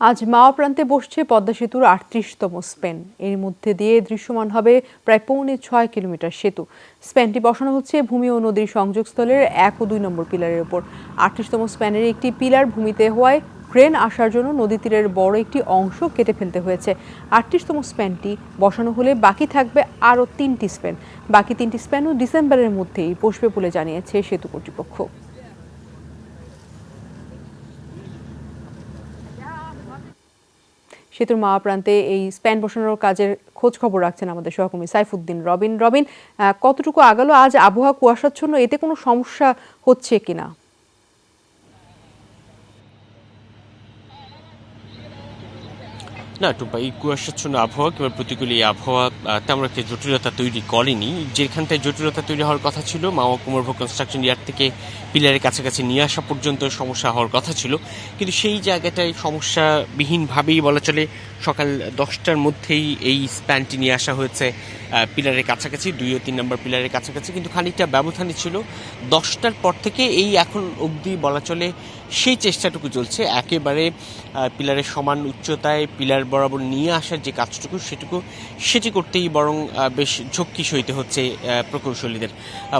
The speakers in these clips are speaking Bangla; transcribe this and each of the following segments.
আজ মাওয়া প্রান্তে বসছে পদ্মা সেতুর আটত্রিশতম স্পেন। এর মধ্যে দিয়ে দৃশ্যমান হবে প্রায় পৌনে ছয় কিলোমিটার সেতু। স্প্যানটি বসানো হচ্ছে ভূমি ও নদীর সংযোগস্থলের এক ও দুই নম্বর পিলারের ওপর আটত্রিশতম স্প্যানের একটি পিলার ভূমিতে হওয়ায় ক্রেন আসার জন্য নদী তীরের বড় একটি অংশ কেটে ফেলতে হয়েছে। আটত্রিশতম স্প্যানটি বসানো হলে বাকি থাকবে আরও তিনটি স্প্যান বাকি তিনটি স্প্যানও ডিসেম্বরের মধ্যেই বসবে বলে জানিয়েছে সেতু কর্তৃপক্ষ। সেতুর মাওয়া প্রান্তে এই স্প্যান বসানোর কাজের খোঁজ খবর রাখছেন আমাদের সহকর্মী সাইফুদ্দিন রবিন। রবিন কতটুকু আগালো? আজ আবহাওয়া কুয়াশাচ্ছন্ন, এতে কোনো সমস্যা হচ্ছে কিনা? না, টুম্পা, এই কুয়াশাচ্ছন্ন আবহাওয়া কিংবা প্রতিকূল এই আবহাওয়া তেমন একটা জটিলতা তৈরি করেনি। যেখানটায় জটিলতা তৈরি হওয়ার কথা ছিল মাওয়া কুমারভ কনস্ট্রাকশন ইয়ার থেকে পিলারের কাছাকাছি নিয়ে আসা পর্যন্ত সমস্যা হওয়ার কথা ছিল। কিন্তু সেই জায়গাটায় সমস্যাবিহীনভাবেই বলা চলে, সকাল দশটার মধ্যেই এই স্প্যানটি নিয়ে আসা হয়েছে পিলারের কাছাকাছি, দুই ও তিন নম্বর পিলারের কাছাকাছি। কিন্তু খানিকটা ব্যবধানে ছিল। দশটার পর থেকে এই এখন অবধি বলা চলে, সেই চেষ্টাটুকু চলছে। একেবারে পিলারের সমান উচ্চতায়, পিলার বরাবর নিয়ে আসার যে কাজটুকু সেটুকু সেটি করতেই বরং বেশ ঝক্কি সইতে হচ্ছে প্রকৌশলীদের।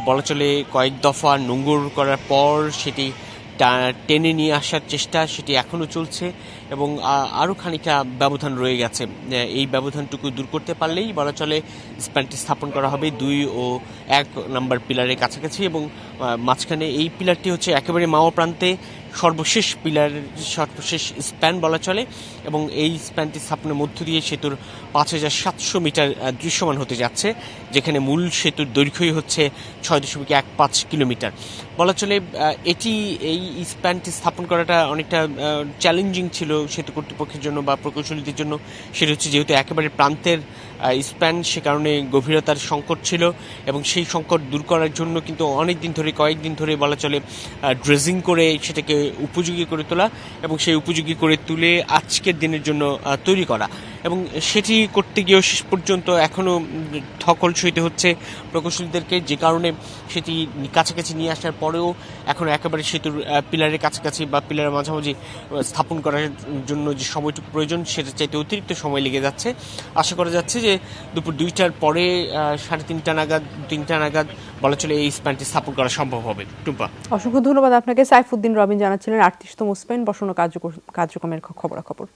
বলা চলে কয়েক দফা নোঙ্গর করার পর সেটি টেনে নিয়ে আসার চেষ্টা সেটি এখনও চলছে এবং আরও খানিকটা ব্যবধান রয়ে গেছে। এই ব্যবধানটুকু দূর করতে পারলেই বলা চলে স্প্যানটি স্থাপন করা হবে দুই ও এক নাম্বার পিলারের কাছাকাছি এবং মাঝখানে এই পিলারটি হচ্ছে একেবারে মাওয়া প্রান্তে সর্বশেষ পিলার, সর্বশেষ স্প্যান বলা চলে, এবং এই স্প্যানটি স্থাপনের মধ্য দিয়ে সেতুর পাঁচ হাজার সাতশো মিটার দৃশ্যমান হতে যাচ্ছে, যেখানে মূল সেতুর দৈর্ঘ্যই হচ্ছে ছয় দশমিক এক পাঁচ কিলোমিটার। বলা চলে এটি এই স্প্যানটি স্থাপন করাটা অনেকটা চ্যালেঞ্জিং ছিল সেতু কর্তৃপক্ষের জন্য বা প্রকৌশলীদের জন্য। সেটা হচ্ছে যেহেতু একেবারে প্রান্তের স্প্যান, সে কারণে গভীরতার সংকট ছিল এবং সেই সংকট দূর করার জন্য কিন্তু অনেক দিন ধরে কয়েকদিন ধরে বলা চলে ড্রেজিং করে সেটাকে উপযোগী করে তোলা এবং সেই উপযোগী করে তুলে আজকের দিনের জন্য তৈরি করা। এবং সেটি করতে গিয়েও শেষ পর্যন্ত এখনও ধকল সইতে হচ্ছে প্রকৌশলীদেরকে। যে কারণে সেটি কাছাকাছি নিয়ে আসার পরেও এখনও একেবারে সেতুর পিলারের কাছাকাছি বা পিলারের মাঝামাঝি স্থাপন করার জন্য যে সময়টুকু প্রয়োজন, সেটা চাইতে অতিরিক্ত সময় লেগে যাচ্ছে। আশা করা যাচ্ছে যে দুপুর দুইটার পরে সাড়ে তিনটা নাগাদ তিনটা নাগাদ বলা চলে এই স্প্যানটি স্থাপন করা সম্ভব হবে। টুম্পা। অসংখ্য ধন্যবাদ আপনাকে। সাইফুদ্দিন রবিন জানাচ্ছিলেন আটত্রিশতম স্পেন বসানো কার্যক্রমের খবরাখবর।